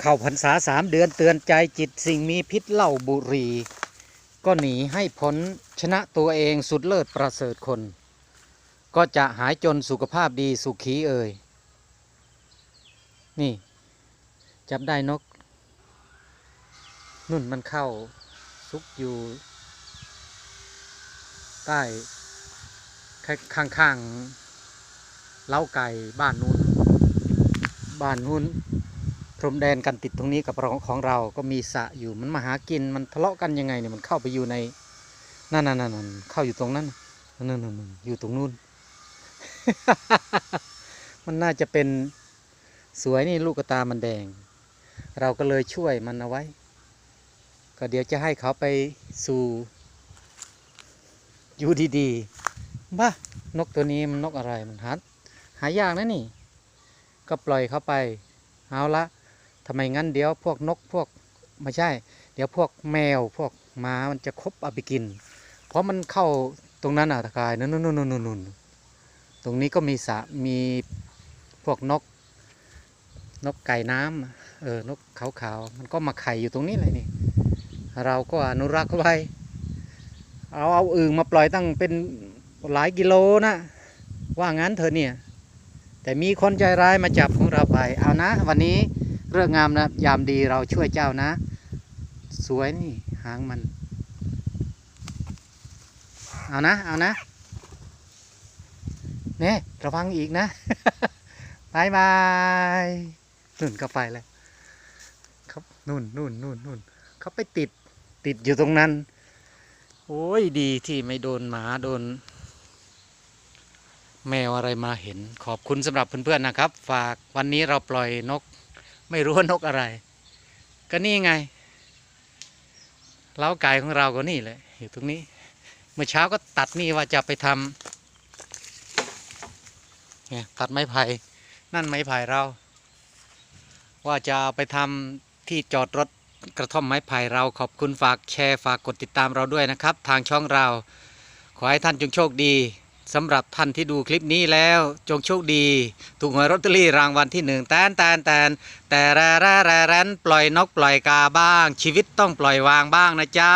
เข้าพรรษาสามเดือนเตือนใจจิตสิ่งมีพิษเหล้าบุหรีก็หนีให้พ้นชนะตัวเองสุดเลิศประเสริฐคน ก็จะหายจนสุขภาพดีสุขีเอ่ยนี่ จับได้นก นุ่นมันเข้าซุกอยู่ ใต้ข้างข้างๆเล้าไก่บ้านนู้น บ้านนู้น พรมแดนกันติดตรงนี้กับของของเราก็มีสะอยู่มันมาหากินมันทะเลาะกันยังไงเนี่ยมันเข้าไปอยู่ในนั่นนั่นนั่นเข้าอยู่ตรงนั้นนั่นนั่นนั่นอยู่ตรงนู้น มันน่าจะเป็นสวยนี่ลูกกระตามันแดง เราก็เลยช่วยมันเอาไว้ ก็เดี๋ยวจะให้เขาไปสู่อยู่ดีๆบ้านกตัวนี้มันนกอะไรมันหาหายากนะนี่ ก็ปล่อยเขาไป เอาละ ทำไมงั้นเดี๋ยวพวกนกพวกไม่ใช่ เดี๋ยวพวกแมวพวกหมามันจะคบเอาไปกิน เพราะมันเข้าตรงนั้นอะตะกายนู่นนู่นนู่นนู่นตรงนี้ก็มีสระมีพวกนก นกไก่น้ำอะเออนกขาวๆมันก็มาไข่อยู่ตรงนี้เลยนี่ เราก็อนุรักษ์ไว้ เอาเอาอึ่งมาปล่อยตั้งเป็นหลายกิโลนะว่างั้นเถอะเนี่ย แต่มีคนใจร้ายมาจับของเราไป เอานะ วันนี้ เรื่องงามนะ ยามดีเราช่วยเจ้านะ สวยนี่หางมัน เอานะ เอานะเนี่ยระวังอีกนะบายบายนุ่นก็ไปแล้วครับนู่นนู่นนู่นนู่นเขาไปติดติดอยู่ตรงนั้น โอ้ยดีที่ไม่โดนหมาโดน แมวอะไรมาเห็น ขอบคุณสำหรับเพื่อนๆนะครับ ฝากวันนี้เราปล่อยนก ไม่รู้ว่านกอะไร ก็นี่ไงเล้าไก่ของเราก็นี่เลยอยู่ตรงนี้ เมื่อเช้าก็ตัดนี่ว่าจะไปทำเนี่ยตัดไม้ไผ่นั่นไม้ไผ่เรา ว่าจะเอาไปทำที่จอดรถกระท่อมไม้ไผ่เราขอบคุณฝากแชร์ฝากกดติดตามเราด้วยนะครับ ทางช่องเรา ขอให้ท่านจงโชคดี สำหรับท่านที่ดูคลิปนี้แล้ว จงโชคดี ถูกหวยลอตเตอรี่รางวัลที่หนึ่งแตนแตนแตนแต่แร่แร่แร่แรนปล่อยนกปล่อยกาบ้าง ชีวิตต้องปล่อยวางบ้างนะจ๊ะ